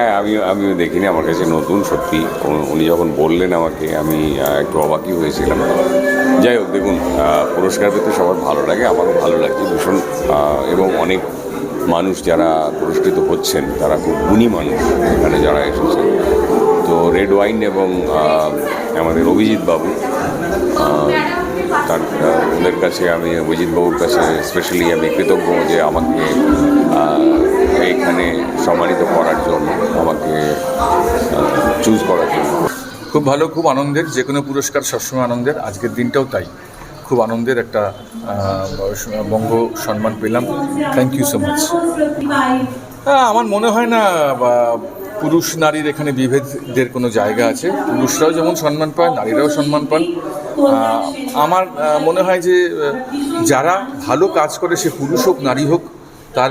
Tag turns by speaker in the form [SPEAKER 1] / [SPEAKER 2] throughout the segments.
[SPEAKER 1] হ্যাঁ আমি আমিও দেখিনি। আমার কাছে নতুন, সত্যি। উনি- যখন বললেন আমাকে, আমি একটু অবাকই হয়েছিলাম। যাই হোক, দেখুন পুরস্কার পেতে সবার ভালো লাগে, আমারও ভালো লাগছে ভীষণ এবং অনেক মানুষ যারা পুরস্কৃত হচ্ছেন, তারা খুব গুণী মানুষ এখানে যারা এসেছেন। তো রেড ওয়াইন এবং আমাদের অভিজিৎ বাবু তার ওদের কাছে আমি, অভিজিৎ বাবুর কাছে স্পেশালি আমি কৃতজ্ঞ যে আমাকে
[SPEAKER 2] খুব ভালো, খুব আনন্দের, যে কোনো পুরস্কার সবসময় আনন্দের। আজকের দিনটাও তাই। খুব আনন্দের একটা বঙ্গ সম্মান পেলাম। থ্যাংক ইউ সো মাচ হ্যাঁ আমার মনে হয় না পুরুষ নারীর এখানে বিভেদের কোনো জায়গা আছে। পুরুষরাও যেমন সম্মান পায়, নারীরাও সম্মান পান। আমার মনে হয় যে যারা ভালো কাজ করে, সে পুরুষ হোক, নারী হোক তার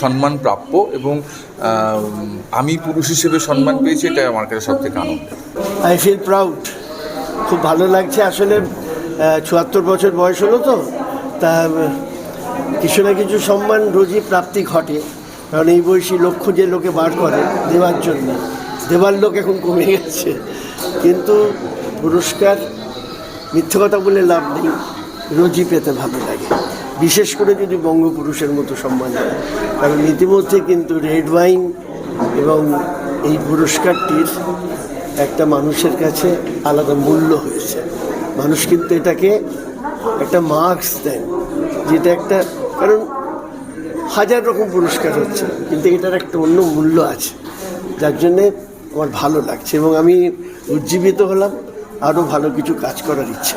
[SPEAKER 2] সম্মান প্রাপ্য এবং আমি পুরুষ হিসেবে সম্মান পেয়েছি, এটাই আমার কাছে সব থেকে আনন্দ
[SPEAKER 3] আই ফিল প্রাউড খুব ভালো লাগছে আসলে চুয়াত্তর বছর বয়স হলো তো, তা কিছু না কিছু সম্মান রোজই প্রাপ্তি ঘটে, কারণ এই বয়সী লক্ষ্য যে লোকে বার করে দেওয়ার জন্য। দেওয়ার লোক এখন কমে গেছে। কিন্তু পুরস্কার মিথ্যে কথা বলে লাভ নেই, রোজই পেতে ভালো লাগে। বিশেষ করে যদি বঙ্গপুরুষের মতো সম্মান হয়। কারণ ইতিমধ্যে কিন্তু রেড ওয়াইন এবং এই পুরস্কারটির একটা মানুষের কাছে আলাদা মূল্য হয়েছে। মানুষ কিন্তু এটাকে একটা মার্কস দেন, যেটা একটা, কারণ হাজার রকম পুরস্কার হচ্ছে, কিন্তু এটার একটা অন্য মূল্য আছে। যার জন্যে আমার ভালো লাগছে এবং আমি উজ্জীবিত হলাম। আরও ভালো কিছু কাজ করার ইচ্ছে।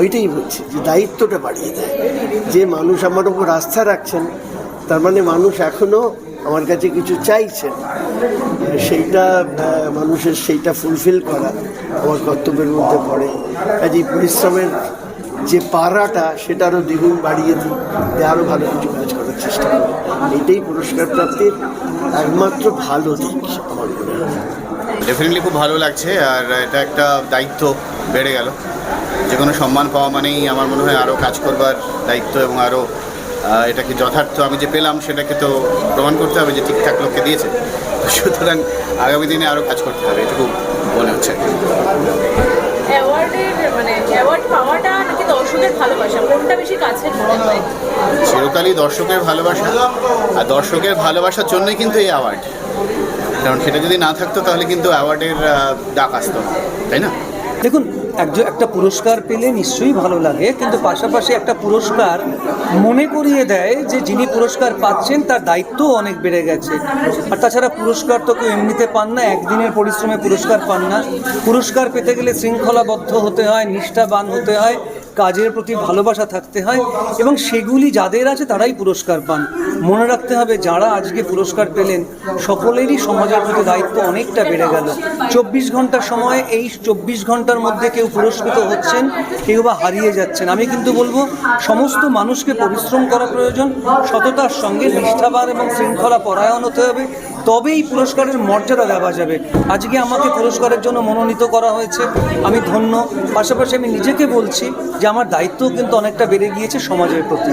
[SPEAKER 3] ওইটাই বলছি যে দায়িত্বটা বাড়িয়ে দেয়। যে মানুষ আমার উপর আস্থা রাখছেন তার মানে মানুষ এখনও আমার কাছে কিছু চাইছেন। সেইটা মানুষের সেইটা ফুলফিল করা আমার কর্তব্যের মধ্যে পড়ে। কাজেই পরিশ্রমের যে পাড়াটা সেটা আরও দ্বিগুণ বাড়িয়ে দিই দিয়ে আরও ভালো কিছু কাজ করার চেষ্টা করি। এইটাই পুরস্কার প্রাপ্তির একমাত্র ভালো দিক আমার মনে হয়।
[SPEAKER 4] ডেফিনেটলি খুব ভালো লাগছে আর এটা একটা দায়িত্ব বেড়ে গেল। যে কোনো সম্মান পাওয়া মানেই আমার মনে হয় আরও কাজ করবার দায়িত্ব এবং আরও এটাকে যথার্থ আমি যে পেলাম সেটাকে তো প্রমাণ করতে হবে যে ঠিকঠাক লোককে দিয়েছে। সুতরাং আগামী দিনে আরও কাজ করতে হবে এটুকু মনে হচ্ছে।
[SPEAKER 5] মানে
[SPEAKER 4] চিরকালই দর্শকের ভালোবাসা আর দর্শকের ভালোবাসার জন্যই কিন্তু এই অ্যাওয়ার্ড কারণ সেটা যদি না থাকতো তাহলে কিন্তু অ্যাওয়ার্ডের ডাক আসতো, তাই না?
[SPEAKER 6] দেখুন, একজন একটা পুরস্কার পেলে নিশ্চয়ই ভালো লাগে, কিন্তু পাশাপাশি একটা পুরস্কার মনে করিয়ে দেয় যে যিনি পুরস্কার পাচ্ছেন তার দায়িত্বও অনেক বেড়ে গেছে। আর তাছাড়া পুরস্কার তো কেউ এমনিতে পান না, একদিনের পরিশ্রমে পুরস্কার পান না। পুরস্কার পেতে গেলে শৃঙ্খলাবদ্ধ হতে হয়, নিষ্ঠাবান হতে হয় কাজের প্রতি ভালোবাসা থাকতে হয় এবং সেগুলি যাদের আছে তারাই পুরস্কার পান। মনে রাখতে হবে, যারা আজকে পুরস্কার পেলেন, সকলেরই সমাজের প্রতি দায়িত্ব অনেকটা বেড়ে গেল। চব্বিশ ঘণ্টার সময় এই চব্বিশ ঘণ্টার মধ্যে কেউ পুরস্কৃত হচ্ছেন, কেউ বা হারিয়ে যাচ্ছেন। আমি কিন্তু বলব, সমস্ত মানুষকে পরিশ্রম করা প্রয়োজন, সততার সঙ্গে নিষ্ঠাবান এবং শৃঙ্খলা পরায়ণ হতে হবে তবেই পুরস্কারের মর্যাদা দেওয়া যাবে। আজকে আমাকে পুরস্কারের জন্য মনোনীত করা হয়েছে। আমি ধন্য। পাশাপাশি আমি নিজেকে বলছি যে আমার দায়িত্ব কিন্তু অনেকটা বেড়ে গিয়েছে সমাজের প্রতি।